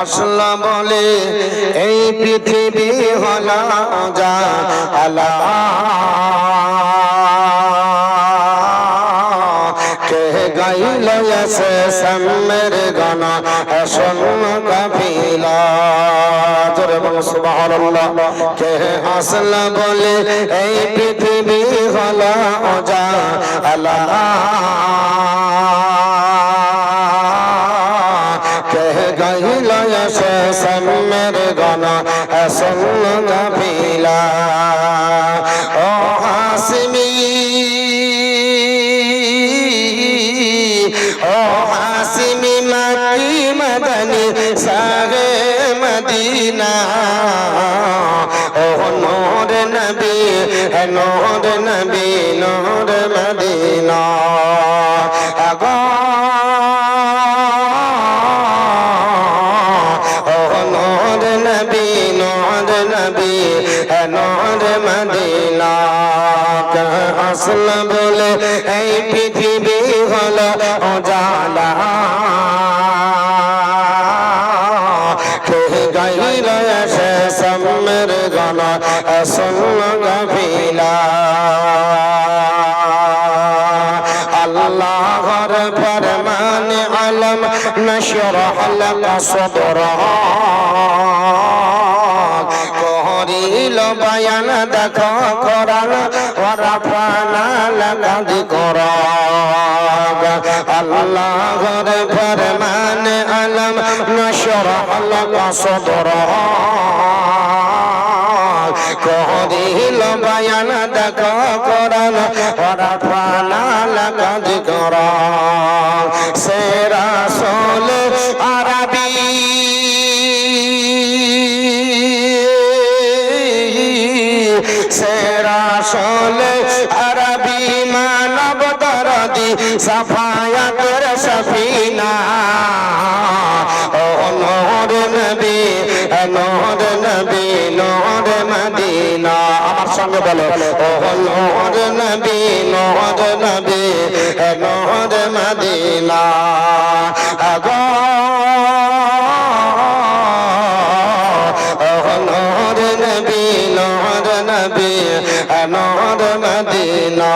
আসলা বলে, এই পৃথিবী হলা যা আলা কে গাইল গানা শোন কাফিলা। বলে এই পৃথিবী হলা যা আলা সামের গানা শোন কাফিলা ও হাসিমি ও হাসিমি মাকি মদনি সাগে মদিনা। ও নূর নবী নূর নবী, নূর মদিনা। আসল বলে এই পৃথিবী হলো অজালা কে গলা সামের গানা গভীলা আল্লাহর ফরমান আলম নশরহ লাকা সদরক করিল বায়ান দেখ করান ওরাফানা লাগা যিকরাক আল্লাহর ফরমান আলম নশরহ লাকা সদরক করিল বায়ান দেখ করান ওরাফানা যিকরাক সেরা সোল আরবি। সেরা সোলে আরবি মানব দরদি সাফায়াতের সফিনা। ও নোর নবী নোর নবী, নোর সঙ্গে বলো নোর মদিনা আগো নবী নূর নবী নূর মদিনা।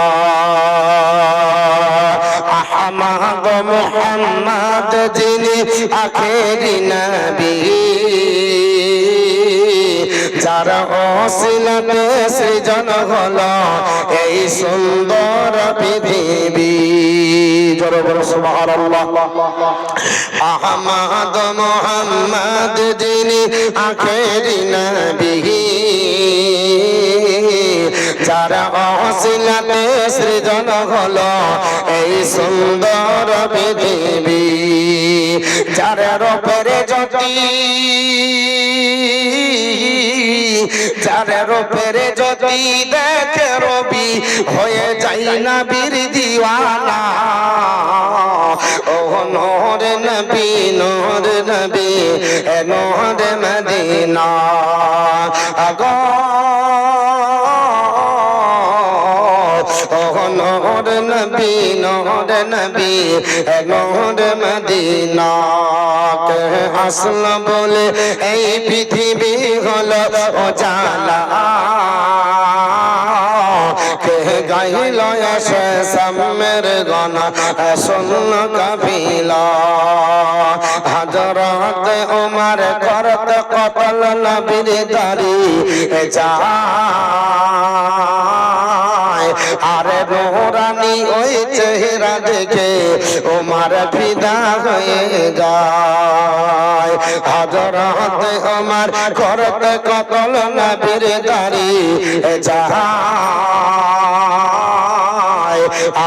আহমদ মুহাম্মদ যিনি আখেরি নবী। যার অসিলাতে সৃজন হলো এই সুন্দর পৃথিবী। জোরে বলো সুবহানাল্লাহ আহমদ মোহাম্মদ যিনি আখেরি নবী। যারা অসিলাতে সৃজন হলো এই সুন্দর পৃথিবী যার রূপের জ্যোতি যার রূপের জ্যোতি দেখে রবি হয়ে যাই না বীর দিওয়ানা। ও নোর নবী নোর নবী, এ মদিনা। আগো। নবী, নোর নবী নোর মদিনা। কে আসল বলে, এই পৃথিবী জালা। কে গাইল এসে সামের গানা শুন কাবিলা হজরত উমার করত কতল নবীর আরে চেহারা দেখে উমার ফিদা হয়ে যায়। হজরত উমার করত কতল নবীর দারি যায়।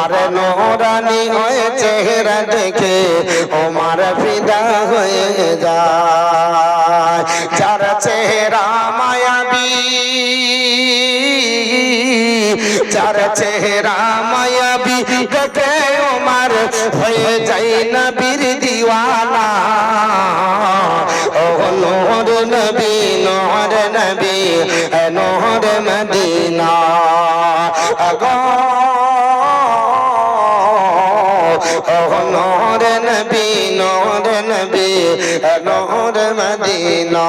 আরে নোরানি ওই চেহারা দেখে উমার ফিদা হয়ে যায়। যার চেহারা মায়াবী, যার চেহারা মায়াবী দেখে উমার হয়ে যাই না বীর দিওয়ানা। ও নোর নবী নোর নবী নোর মদিনা। আগো, ও নোর নবী নোর নবী নোর মদিনা।